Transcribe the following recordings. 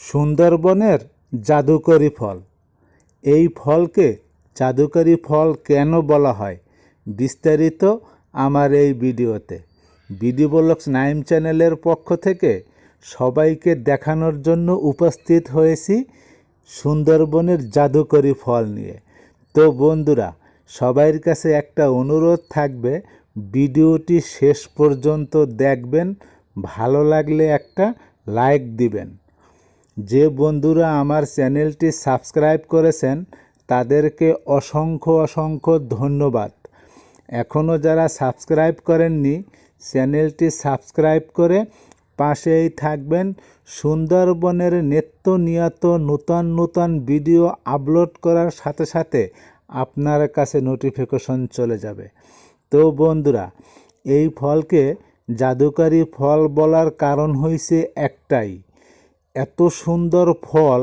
সুন্দরবনের জাদুকরি ফল। এই ফলকে জাদুকরি ফল কেন বলা হয়? বিস্তারিত আমার এই ভিডিওতে। বিডি ব্লগস নাইম চ্যানেলের পক্ষ থেকে সবাইকে দেখানোর জন্য উপস্থিত হয়েছি সুন্দরবনের জাদুকরি ফল নিয়ে। তো বন্ধুরা, সবাইয়ের কাছে একটা অনুরোধ থাকবে, ভিডিওটি শেষ পর্যন্ত দেখবেন, ভালো লাগলে একটা লাইক দিবেন। যে বন্ধুরা আমার চ্যানেলটি সাবস্ক্রাইব করেছেন, তাদেরকে অসংখ্য অসংখ্য ধন্যবাদ। এখনও যারা সাবস্ক্রাইব করেননি, চ্যানেলটি সাবস্ক্রাইব করে পাশেই থাকবেন। সুন্দরবনের নিত্য নিয়ত নূতন নূতন ভিডিও আপলোড করার সাথে সাথে আপনার কাছে নোটিফিকেশন চলে যাবে। তো বন্ধুরা, এই ফলকে জাদুকারি ফল বলার কারণ হয়েছে একটাই। এত সুন্দর ফল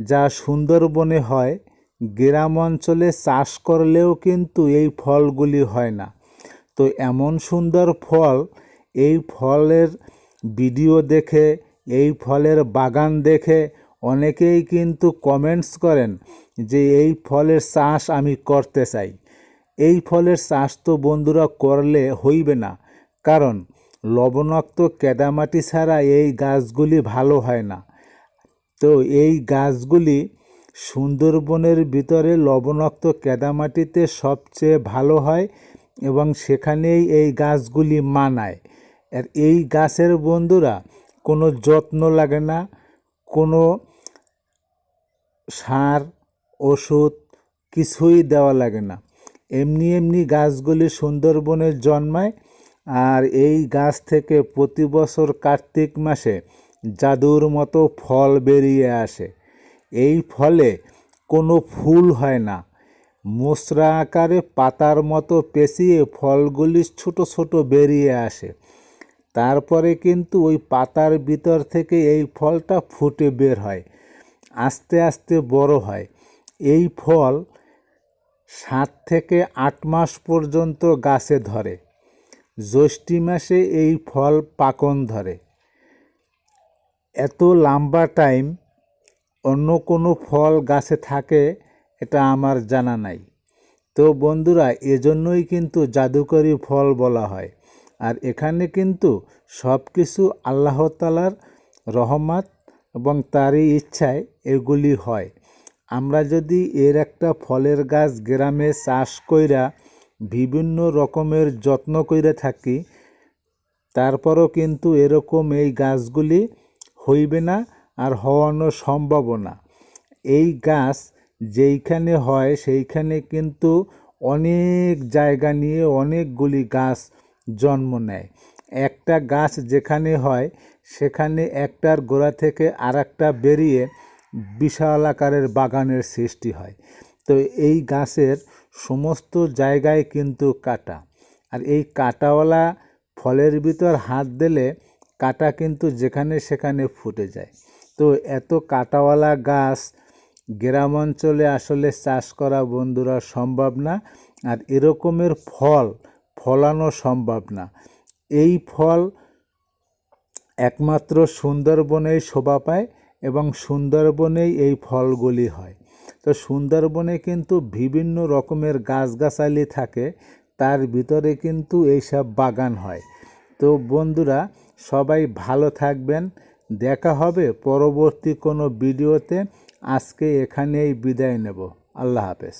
যা সুন্দরবনে হয়, গ্রাম অঞ্চলে চাষ করলেও কিন্তু এই ফলগুলি হয় না। তো এমন সুন্দর ফল, এই ফলের ভিডিও দেখে, এই ফলের বাগান দেখে অনেকেই কিন্তু কমেন্টস করেন যে এই ফলের চাষ আমি করতে চাই। এই ফলের চাষ তো বন্ধুরা করলে হইবে না। কারণ লবণাক্ত কেদামাটি ছাড়া এই গাছগুলি ভালো হয় না। তো এই গাছগুলি সুন্দরবনের ভিতরে লবণাক্ত কেদামাটিতে সবচেয়ে ভালো হয় এবং সেখানেই এই গাছগুলি মানায়। আর এই গাছের বন্ধুরা কোনো যত্ন লাগে না, কোনো সার, ওষুধ কিছুই দেওয়া লাগে না। এমনি এমনি গাছগুলি সুন্দরবনে জন্মায় আর এই গাছ থেকে প্রতি বছর কার্তিক মাসে জাদুর মতো ফল বেরিয়ে আসে। এই ফলে কোনো ফুল হয় না। মোচড়া আকারে পাতার মতো পেঁচিয়ে ফলগুলি ছোট ছোট বেরিয়ে আসে। তারপরে কিন্তু ওই পাতার ভিতর থেকে এই ফলটা ফুটে বের হয়, আস্তে আস্তে বড় হয়। এই ফল সাত থেকে আট মাস পর্যন্ত গাছে ধরে। জ্যৈষ্ঠী মাসে এই ফল পাকন ধরে। এত লম্বা টাইম অন্য কোনো ফল গাছে থাকে, এটা আমার জানা নাই। তো বন্ধুরা, এজন্যই কিন্তু জাদুকরি ফল বলা হয়। আর এখানে কিন্তু সব কিছু আল্লাহ তালার রহমত এবং তারই ইচ্ছায় এগুলি হয়। আমরা যদি এর একটা ফলের গাছ গ্রামে চাষ কইরা বিভিন্ন রকমের যত্ন কইরা থাকি, তারপরও কিন্তু এরকম এই গাছগুলি হইবে না আর হওয়ানো সম্ভব না। এই গাছ যেইখানে হয় সেইখানে কিন্তু অনেক জায়গা নিয়ে অনেকগুলি গাছ জন্ম নেয়। একটা গাছ যেখানে হয়, সেখানে একটার গোড়া থেকে আর বেরিয়ে বিশাল আকারের বাগানের সৃষ্টি হয়। তো এই গাছের সমস্ত জায়গায় কিন্তু কাটা। আর এই কাটাওয়ালা ফলের ভিতর হাত দিলে কাটা কিন্তু যেখানে সেখানে ফুটে যায়। তো এত কাটাওয়ালা গাছ গ্রাম অঞ্চলে আসলে চাষ করা বন্ধুরা সম্ভব না, আর এরকমের ফল ফলানো সম্ভব না। এই ফল একমাত্র সুন্দরবনেই শোভা পায় এবং সুন্দরবনেই এই ফলগুলি হয়। তো সুন্দরবনে কিন্তু বিভিন্ন রকমের গাছগাছালি থাকে, তার ভিতরে কিন্তু এইসব বাগান হয়। তো বন্ধুরা, সবাই ভালো থাকবেন, দেখা হবে পরবর্তী কোনো ভিডিওতে। আজকে এখানেই বিদায় নেব। আল্লাহ হাফেজ।